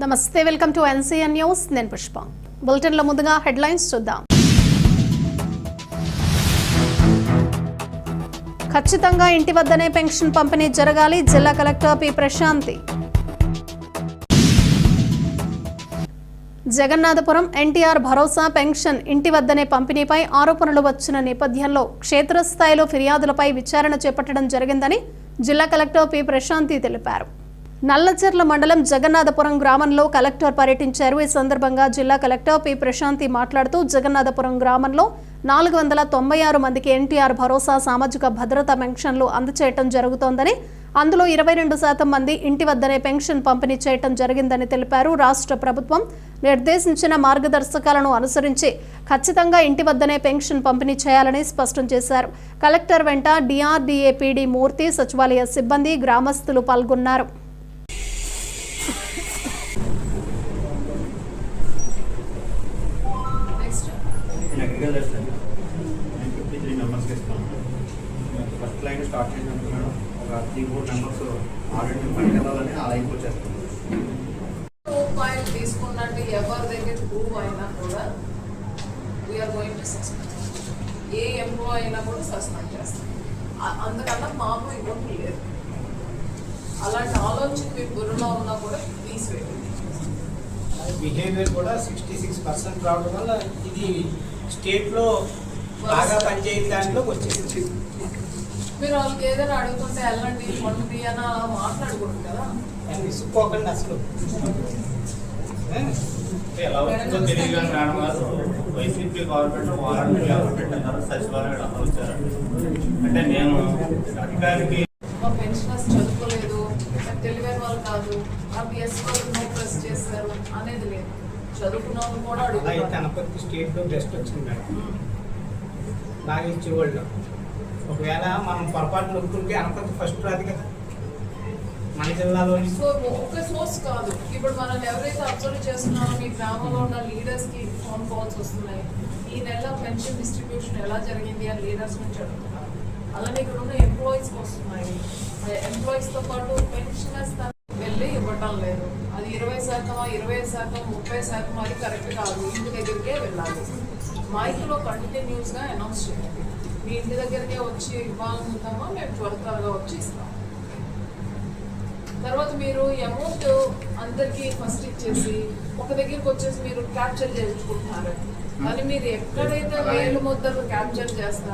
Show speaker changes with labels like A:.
A: నమస్తే welcome to NCN news. నేను పుష్ప. బులెటిన్లో ముందుగా హెడ్లైన్స్ చూద్దాం. ఖచ్చితంగా ఇంటి వద్దనే పెన్షన్ పంపిణీ జరగాలి జిల్లా collector P. Prashanti. Jagannathapuram NTR Bharosa pension ఇంటి వద్దనే పంపిణీపై ఆరోపణలు వచ్చిన నేపథ్యంలో క్షేత్రస్థాయిలో ఫిర్యాదులపై విచారణ చేపట్టడం జరిగిందని జిల్లా కలెక్టర్ పి. ప్రశాంతి తెలిపారు. నల్లచెర్ల మండలం జగన్నాథపురం గ్రామంలో కలెక్టర్ పర్యటించారు. ఈ సందర్భంగా జిల్లా కలెక్టర్ పి. ప్రశాంతి మాట్లాడుతూ జగన్నాథపురం గ్రామంలో నాలుగు వందల తొంభై ఆరు మందికి ఎన్టీఆర్ భరోసా సామాజిక భద్రత పెన్షన్లు అందచేయటం జరుగుతోందని అందులో ఇరవై రెండు శాతం మంది ఇంటి వద్దనే పెన్షన్ పంపిణీ చేయటం జరిగిందని తెలిపారు. రాష్ట్ర ప్రభుత్వం నిర్దేశించిన మార్గదర్శకాలను అనుసరించి ఖచ్చితంగా ఇంటి వద్దనే పెన్షన్ పంపిణీ చేయాలని స్పష్టం చేశారు. కలెక్టర్ వెంట డిఆర్డీఏ పీడీ మూర్తి సచివాలయ సిబ్బంది గ్రామస్తులు పాల్గొన్నారు.
B: అగ్రికల్చర్ సార్ నేను ఫిఫ్టీ త్రీ మెంబర్స్కి ఇస్తాను. ఫస్ట్ లైన్ స్టార్ట్ చేసినప్పుడు మేడం ఒక త్రీ ఫోర్ మెంబర్స్ ఆల్రెడీ పనికి వెళ్ళాలని ఆ లైన్కి వచ్చేస్తాను.
C: రూపాయలు తీసుకున్నట్టు ఎవరి దగ్గర ప్రూవ్ అయినా కూడా we're going to suspend a employee అయినా కూడా సస్పెండ్ చేస్తాం. అందుకన్నా మాకు ఇవ్వడం లేదు. అలాంటి ఆలోచన మీ బుర్రలో ఉన్నా కూడా తీసివేయండి.
D: బిహేవియర్ కూడా సిక్స్టీ సిక్స్ పర్సెంట్ రావడం వల్ల ఇది స్టేట్లో బాగా పనిచేయని దాంట్లోకి వచ్చేసింది.
C: మీరు వాళ్ళకి ఏదైనా అడుగుతుంటే వెళ్ళండి పంపి అని అలా మాట్లాడకూడదు కదా.
D: విసుక్కోకండి అసలు?
E: ఎలా వచ్చిందో తెలియదు కానీ మేడం గారు. వైసీపీ గవర్నమెంట్ వారంటీ ఎవరు పెట్టినారు సచివాలయం అమలు వచ్చారండి. అంటే నేను అధికారికి
C: మా పెన్షనర్స్ చదువుకోలేదు తెలివైన వాళ్ళు కాదు ఆ బిఎస్ వాళ్ళు నో ప్రెస్ చేస్తారు అనేది లేదు. చదువుకున్న వాళ్ళు కూడా
D: అలాగే
C: అడుగుతున్నారు
D: గణపతి స్టేట్లో బెస్ట్ వచ్చింది మేడం. బాగా ఇచ్చేవాళ్ళు. ఒకవేళ మనం పొరపాటు నొక్కుంటే అనపతి ఫస్ట్ రాదు కదా. మన జిల్లాలోని.
C: సో ఒక సోర్స్ కాదు. ఇప్పుడు మనం ఎవరైతే అబ్జర్వ్ చేస్తున్నారో మీ గ్రామంలో ఉన్న లీడర్స్కి ఫోన్ కాల్స్ వస్తున్నాయి. ఈ నెల పెన్షన్ డిస్ట్రిబ్యూషన్ ఎలా జరిగింది అని లీడర్స్ నుంచి అడుగుతున్నారు. అలానే ఇక్కడ ఉన్న ఎంప్లాయీస్ వస్తున్నాయి. ఎంప్లాయీస్తో పాటు పెన్షనర్స్ వెళ్ళి ఇవ్వటం లేదు. అది ఇరవై శాతం ఇరవై శాతం ముప్పై శాతం అది కరెక్ట్ కాదు. ఇంటి దగ్గరికే వెళ్ళాలి. మైక్లో కంటిన్యూస్గా అనౌన్స్ చేయండి. మీ ఇంటి దగ్గరికే వచ్చి ఇవ్వాలనుకుంటామా? మేము త్వర త్వరగా వచ్చి ఇస్తాం. తర్వాత మీరు అమౌంట్ అందరికి ఫస్ట్ ఇచ్చేసి ఒక దగ్గరికి వచ్చేసి మీరు క్యాప్చర్ చేసుకుంటున్నారు కానీ మీరు ఎక్కడైతే వేలు ముద్దలు క్యాప్చర్ చేస్తారో